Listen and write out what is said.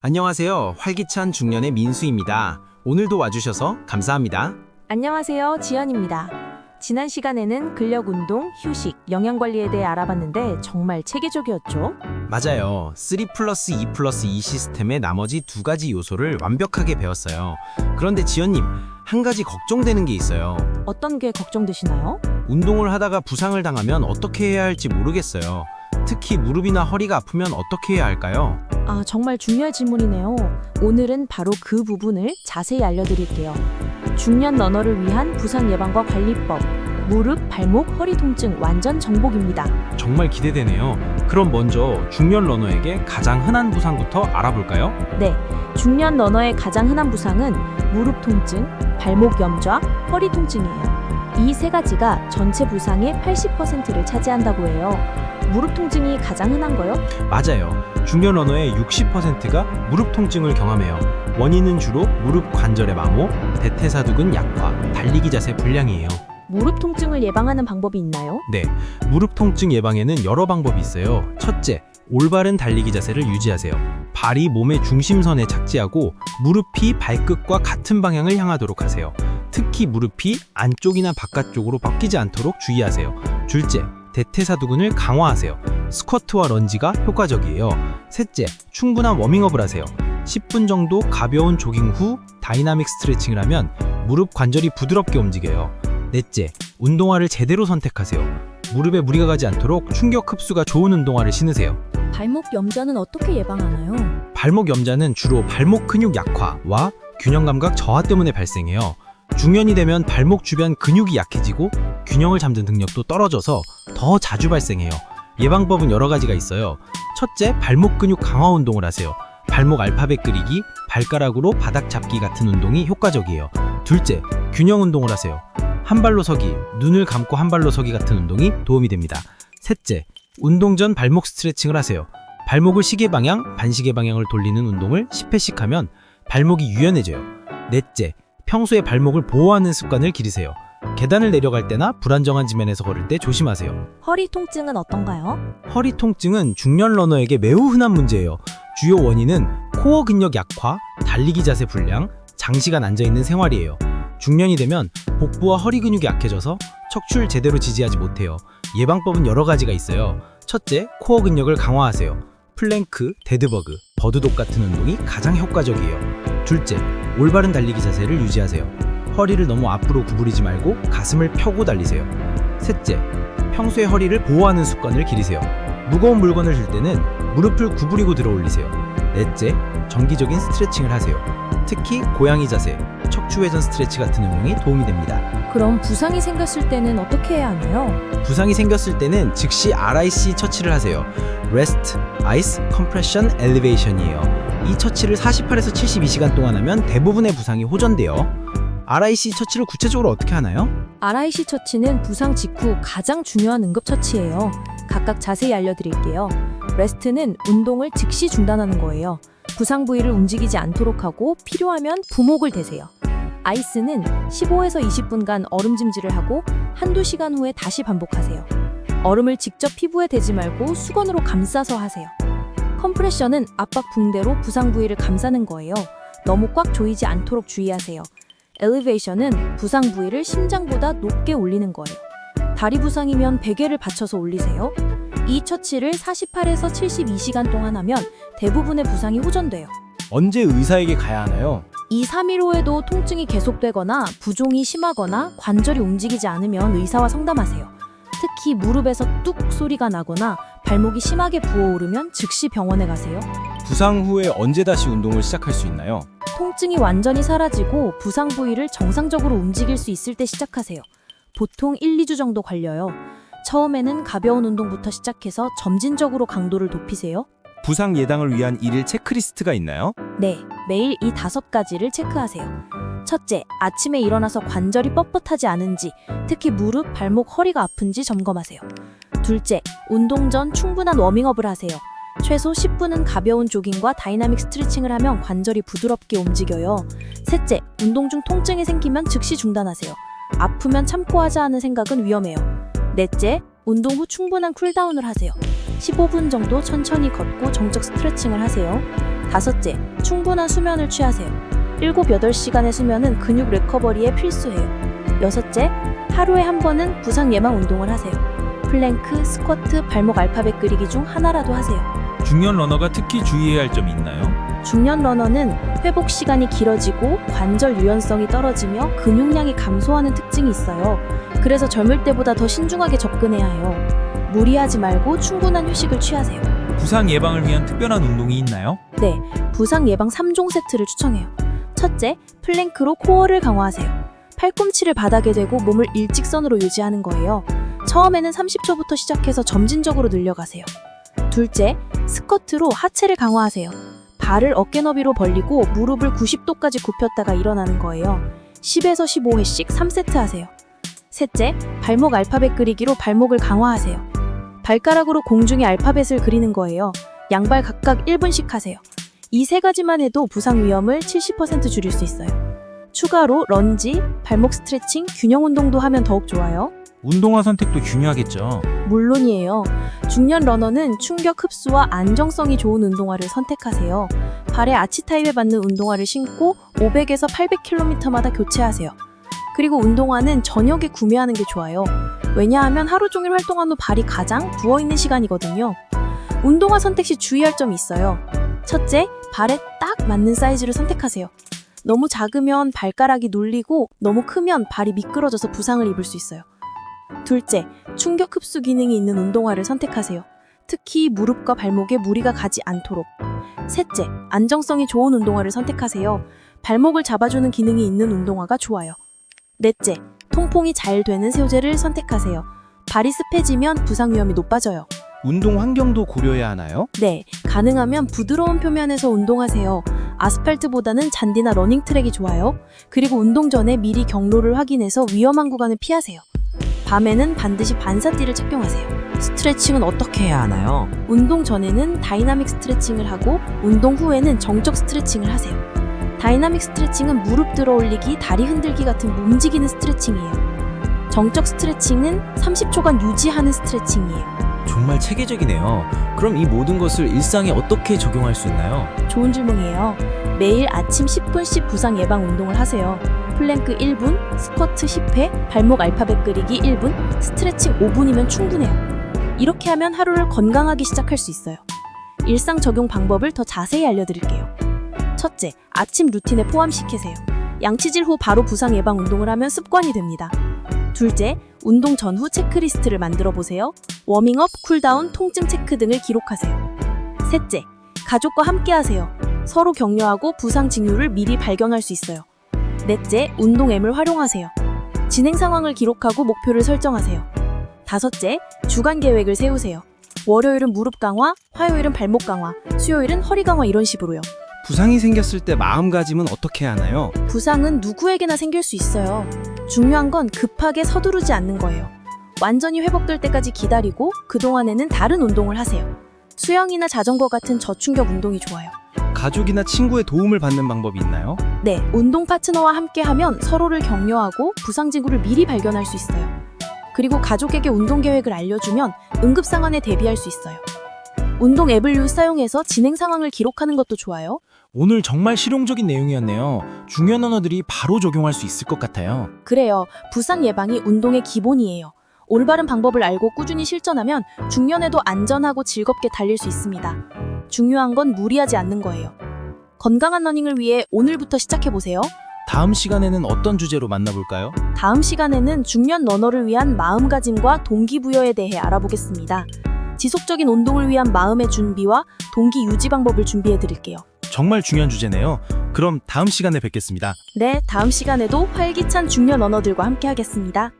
안녕하세요. 활기찬 중년의 민수입니다. 오늘도 와주셔서 감사합니다. 안녕하세요. 지연입니다. 지난 시간에는 근력 운동, 휴식, 영양 관리에 대해 알아봤는데 정말 체계적이었죠? 맞아요. 3 플러스 2 플러스 2 시스템의 나머지 두 가지 요소를 완벽하게 배웠어요. 그런데 지연님, 한 가지 걱정되는 게 있어요. 어떤 게 걱정되시나요? 운동을 하다가 부상을 당하면 어떻게 해야 할지 모르겠어요. 특히 무릎이나 허리가 아프면 어떻게 해야 할까요? 아, 정말 중요한 질문이네요. 오늘은 바로 그 부분을 자세히 알려드릴게요. 중년 러너를 위한 부상 예방과 관리법. 무릎, 발목, 허리 통증 완전 정복입니다. 정말 기대되네요. 그럼 먼저 중년 러너에게 가장 흔한 부상부터 알아볼까요? 네, 중년 러너의 가장 흔한 부상은 무릎 통증, 발목 염좌, 허리 통증이에요. 이 세 가지가 전체 부상의 80%를 차지한다고 해요. 무릎 통증이 가장 흔한 거요? 맞아요. 중년 러너의 60%가 무릎 통증을 경험해요. 원인은 주로 무릎 관절의 마모, 대퇴사두근 약화, 달리기 자세 불량이에요. 무릎 통증을 예방하는 방법이 있나요? 네, 무릎 통증 예방에는 여러 방법이 있어요. 첫째, 올바른 달리기 자세를 유지하세요. 발이 몸의 중심선에 착지하고 무릎이 발끝과 같은 방향을 향하도록 하세요. 특히 무릎이 안쪽이나 바깥쪽으로 꺾이지 않도록 주의하세요. 둘째, 대퇴사두근을 강화하세요. 스쿼트와 런지가 효과적이에요. 셋째, 충분한 워밍업을 하세요. 10분 정도 가벼운 조깅 후 다이나믹 스트레칭을 하면 무릎 관절이 부드럽게 움직여요. 넷째, 운동화를 제대로 선택하세요. 무릎에 무리가 가지 않도록 충격 흡수가 좋은 운동화를 신으세요. 발목 염좌는 어떻게 예방하나요? 발목 염좌는 주로 발목 근육 약화와 균형 감각 저하 때문에 발생해요. 중년이 되면 발목 주변 근육이 약해지고 균형을 잡는 능력도 떨어져서 더 자주 발생해요. 예방법은 여러 가지가 있어요. 첫째, 발목 근육 강화 운동을 하세요. 발목 알파벳 그리기, 발가락으로 바닥 잡기 같은 운동이 효과적이에요. 둘째, 균형 운동을 하세요. 한 발로 서기, 눈을 감고 한 발로 서기 같은 운동이 도움이 됩니다. 셋째, 운동 전 발목 스트레칭을 하세요. 발목을 시계 방향, 반시계 방향을 돌리는 운동을 10회씩 하면 발목이 유연해져요. 넷째, 평소에 발목을 보호하는 습관을 기르세요. 계단을 내려갈 때나 불안정한 지면에서 걸을 때 조심하세요. 허리 통증은 어떤가요? 허리 통증은 중년 러너에게 매우 흔한 문제예요. 주요 원인은 코어 근력 약화, 달리기 자세 불량, 장시간 앉아 있는 생활이에요. 중년이 되면 복부와 허리 근육이 약해져서 척추를 제대로 지지하지 못해요. 예방법은 여러 가지가 있어요. 첫째, 코어 근력을 강화하세요. 플랭크, 데드버그, 버드독 같은 운동이 가장 효과적이에요. 둘째, 올바른 달리기 자세를 유지하세요. 허리를 너무 앞으로 구부리지 말고 가슴을 펴고 달리세요. 셋째, 평소에 허리를 보호하는 습관을 기르세요. 무거운 물건을 들 때는 무릎을 구부리고 들어 올리세요. 넷째, 정기적인 스트레칭을 하세요. 특히 고양이 자세, 척추 회전 스트레치 같은 운동이 도움이 됩니다. 그럼 부상이 생겼을 때는 어떻게 해야 하나요? 부상이 생겼을 때는 즉시 RIC 처치를 하세요. Rest, Ice, Compression, Elevation이에요. 이 처치를 48에서 72시간 동안 하면 대부분의 부상이 호전돼요. RIC 처치를 구체적으로 어떻게 하나요? RIC 처치는 부상 직후 가장 중요한 응급 처치예요. 각각 자세히 알려드릴게요. 레스트는 운동을 즉시 중단하는 거예요. 부상 부위를 움직이지 않도록 하고 필요하면 부목을 대세요. 아이스는 15에서 20분간 얼음찜질을 하고 한두 시간 후에 다시 반복하세요. 얼음을 직접 피부에 대지 말고 수건으로 감싸서 하세요. 컴프레셔는 압박 붕대로 부상 부위를 감싸는 거예요. 너무 꽉 조이지 않도록 주의하세요. 엘리베이션은 부상 부위를 심장보다 높게 올리는 거예요. 다리 부상이면 베개를 받쳐서 올리세요. 이 처치를 48에서 72시간 동안 하면 대부분의 부상이 호전돼요. 언제 의사에게 가야 하나요? 2, 3일 후에도 통증이 계속되거나 부종이 심하거나 관절이 움직이지 않으면 의사와 상담하세요. 특히 무릎에서 뚝 소리가 나거나 발목이 심하게 부어오르면 즉시 병원에 가세요. 부상 후에 언제 다시 운동을 시작할 수 있나요? 통증이 완전히 사라지고 부상 부위를 정상적으로 움직일 수 있을 때 시작하세요. 보통 1, 2주 정도 걸려요. 처음에는 가벼운 운동부터 시작해서 점진적으로 강도를 높이세요. 부상 예방을 위한 일일 체크리스트가 있나요? 네, 매일 이 다섯 가지를 체크하세요. 첫째, 아침에 일어나서 관절이 뻣뻣하지 않은지, 특히 무릎, 발목, 허리가 아픈지 점검하세요. 둘째, 운동 전 충분한 워밍업을 하세요. 최소 10분은 가벼운 조깅과 다이나믹 스트레칭을 하면 관절이 부드럽게 움직여요. 셋째, 운동 중 통증이 생기면 즉시 중단하세요. 아프면 참고 하자 하는 생각은 위험해요. 넷째, 운동 후 충분한 쿨다운을 하세요. 15분 정도 천천히 걷고 정적 스트레칭을 하세요. 다섯째, 충분한 수면을 취하세요. 7, 8시간의 수면은 근육 리커버리에 필수예요. 여섯째, 하루에 한 번은 부상 예방 운동을 하세요. 플랭크, 스쿼트, 발목 알파벳 그리기 중 하나라도 하세요. 중년 러너가 특히 주의해야 할 점이 있나요? 중년 러너는 회복 시간이 길어지고 관절 유연성이 떨어지며 근육량이 감소하는 특징이 있어요. 그래서 젊을 때보다 더 신중하게 접근해야 해요. 무리하지 말고 충분한 휴식을 취하세요. 부상 예방을 위한 특별한 운동이 있나요? 네, 부상 예방 3종 세트를 추천해요. 첫째, 플랭크로 코어를 강화하세요. 팔꿈치를 바닥에 대고 몸을 일직선으로 유지하는 거예요. 처음에는 30초부터 시작해서 점진적으로 늘려가세요. 둘째, 스쿼트로 하체를 강화하세요. 발을 어깨 너비로 벌리고 무릎을 90도까지 굽혔다가 일어나는 거예요. 10에서 15회씩 3세트 하세요. 셋째, 발목 알파벳 그리기로 발목을 강화하세요. 발가락으로 공중에 알파벳을 그리는 거예요. 양발 각각 1분씩 하세요. 이 세 가지만 해도 부상 위험을 70% 줄일 수 있어요. 추가로 런지, 발목 스트레칭, 균형 운동도 하면 더욱 좋아요. 운동화 선택도 중요하겠죠. 물론이에요. 중년 러너는 충격 흡수와 안정성이 좋은 운동화를 선택하세요. 발에 아치 타입에 맞는 운동화를 신고 500에서 800km마다 교체하세요. 그리고 운동화는 저녁에 구매하는 게 좋아요. 왜냐하면 하루 종일 활동한 후 발이 가장 부어있는 시간이거든요. 운동화 선택 시 주의할 점이 있어요. 첫째, 발에 딱 맞는 사이즈를 선택하세요. 너무 작으면 발가락이 눌리고 너무 크면 발이 미끄러져서 부상을 입을 수 있어요. 둘째, 충격 흡수 기능이 있는 운동화를 선택하세요. 특히 무릎과 발목에 무리가 가지 않도록. 셋째, 안정성이 좋은 운동화를 선택하세요. 발목을 잡아주는 기능이 있는 운동화가 좋아요. 넷째, 통풍이 잘 되는 소재를 선택하세요. 발이 습해지면 부상 위험이 높아져요. 운동 환경도 고려해야 하나요? 네, 가능하면 부드러운 표면에서 운동하세요. 아스팔트보다는 잔디나 러닝 트랙이 좋아요. 그리고 운동 전에 미리 경로를 확인해서 위험한 구간을 피하세요. 밤에는 반드시 반사띠를 착용하세요. 스트레칭은 어떻게 해야 하나요? 운동 전에는 다이나믹 스트레칭을 하고 운동 후에는 정적 스트레칭을 하세요. 다이나믹 스트레칭은 무릎 들어 올리기, 다리 흔들기 같은 움직이는 스트레칭이에요. 정적 스트레칭은 30초간 유지하는 스트레칭이에요. 정말 체계적이네요. 그럼 이 모든 것을 일상에 어떻게 적용할 수 있나요? 좋은 질문이에요. 매일 아침 10분씩 부상 예방 운동을 하세요. 플랭크 1분, 스쿼트 10회, 발목 알파벳 그리기 1분, 스트레칭 5분이면 충분해요. 이렇게 하면 하루를 건강하게 시작할 수 있어요. 일상 적용 방법을 더 자세히 알려드릴게요. 첫째, 아침 루틴에 포함시키세요. 양치질 후 바로 부상 예방 운동을 하면 습관이 됩니다. 둘째, 운동 전후 체크리스트를 만들어 보세요. 워밍업, 쿨다운, 통증 체크 등을 기록하세요. 셋째, 가족과 함께 하세요. 서로 격려하고 부상 징후를 미리 발견할 수 있어요. 넷째, 운동 앱을 활용하세요. 진행 상황을 기록하고 목표를 설정하세요. 다섯째, 주간 계획을 세우세요. 월요일은 무릎 강화, 화요일은 발목 강화, 수요일은 허리 강화 이런 식으로요. 부상이 생겼을 때 마음가짐은 어떻게 하나요? 부상은 누구에게나 생길 수 있어요. 중요한 건 급하게 서두르지 않는 거예요. 완전히 회복될 때까지 기다리고 그동안에는 다른 운동을 하세요. 수영이나 자전거 같은 저충격 운동이 좋아요. 가족이나 친구의 도움을 받는 방법이 있나요? 네, 운동 파트너와 함께 하면 서로를 격려하고 부상 징후를 미리 발견할 수 있어요. 그리고 가족에게 운동 계획을 알려주면 응급 상황에 대비할 수 있어요. 운동 앱을 사용해서 진행 상황을 기록하는 것도 좋아요. 오늘 정말 실용적인 내용이었네요. 중요한 언어들이 바로 적용할 수 있을 것 같아요. 그래요. 부상 예방이 운동의 기본이에요. 올바른 방법을 알고 꾸준히 실천하면 중년에도 안전하고 즐겁게 달릴 수 있습니다. 중요한 건 무리하지 않는 거예요. 건강한 러닝을 위해 오늘부터 시작해보세요. 다음 시간에는 어떤 주제로 만나볼까요? 다음 시간에는 중년 러너를 위한 마음가짐과 동기부여에 대해 알아보겠습니다. 지속적인 운동을 위한 마음의 준비와 동기 유지 방법을 준비해 드릴게요. 정말 중요한 주제네요. 그럼 다음 시간에 뵙겠습니다. 네, 다음 시간에도 활기찬 중년 러너들과 함께 하겠습니다.